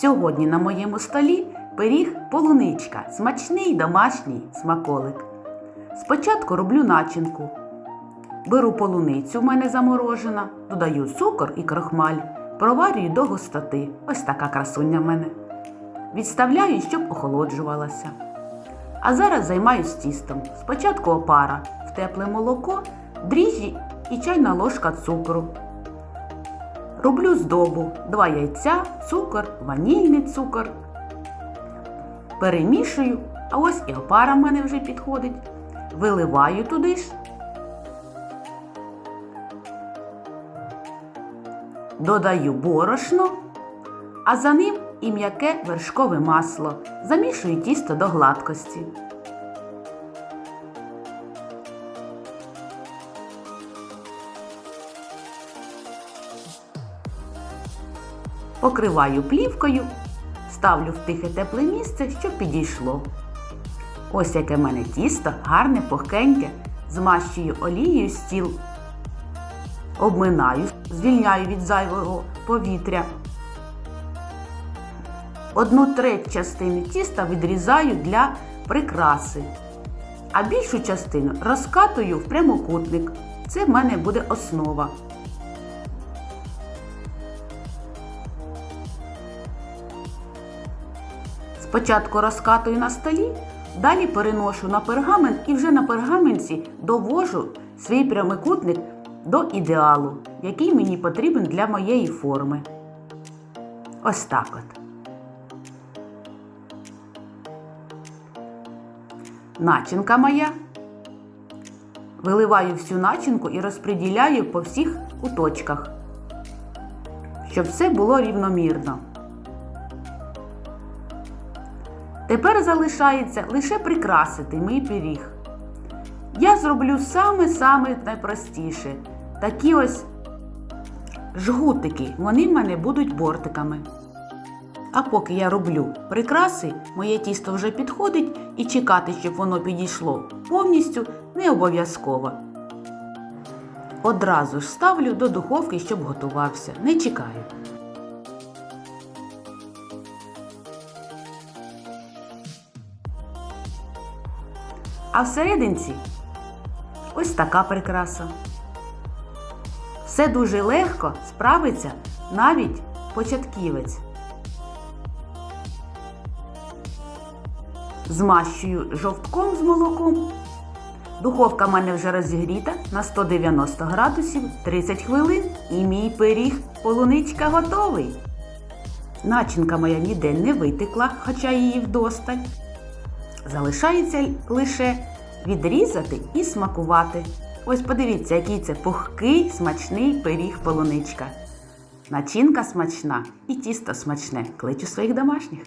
Сьогодні на моєму столі пиріг полуничка, смачний домашній смаколик. Спочатку роблю начинку. Беру полуницю, в мене заморожена, додаю цукор і крохмаль, проварюю до густоти. Ось така красуня в мене. Відставляю, щоб охолоджувалася. А зараз займаюсь тістом. Спочатку опара в тепле молоко, дріжджі і чайна ложка цукру. Роблю здобу, два яйця, цукор, ванільний цукор. Перемішую, а ось і опара в мене вже підходить. Виливаю туди ж. Додаю борошно, а за ним і м'яке вершкове масло. Замішую тісто до гладкості. Покриваю плівкою, ставлю в тихе тепле місце, щоб підійшло. Ось яке в мене тісто, гарне, пухкеньке, змащую олією стіл. Обминаю, звільняю від зайвого повітря. Одну треть частини тіста відрізаю для прикраси, а більшу частину розкатую в прямокутник. Це в мене буде основа. Спочатку розкатую на столі, далі переношу на пергамент і вже на пергаменті довожу свій прямокутник до ідеалу, який мені потрібен для моєї форми. Ось так от. Начинка моя. Виливаю всю начинку і розподіляю по всіх куточках, щоб все було рівномірно. Тепер залишається лише прикрасити мій пиріг. Я зроблю саме-саме найпростіше. Такі ось жгутики, вони в мене будуть бортиками. А поки я роблю прикраси, моє тісто вже підходить і чекати, щоб воно підійшло повністю не обов'язково. Одразу ж ставлю до духовки, щоб готувався. Не чекаю. А всерединці ось така прикраса. Все дуже легко справиться навіть початківець. Змащую жовтком з молоком. Духовка в мене вже розігріта на 190 градусів 30 хвилин і мій пиріг полуничка готовий. Начинка моя ніде не витекла, хоча її вдосталь. Залишається лише відрізати і смакувати. Ось подивіться, який це пухкий, смачний пиріг полуничка. Начинка смачна і тісто смачне. Кличу своїх домашніх.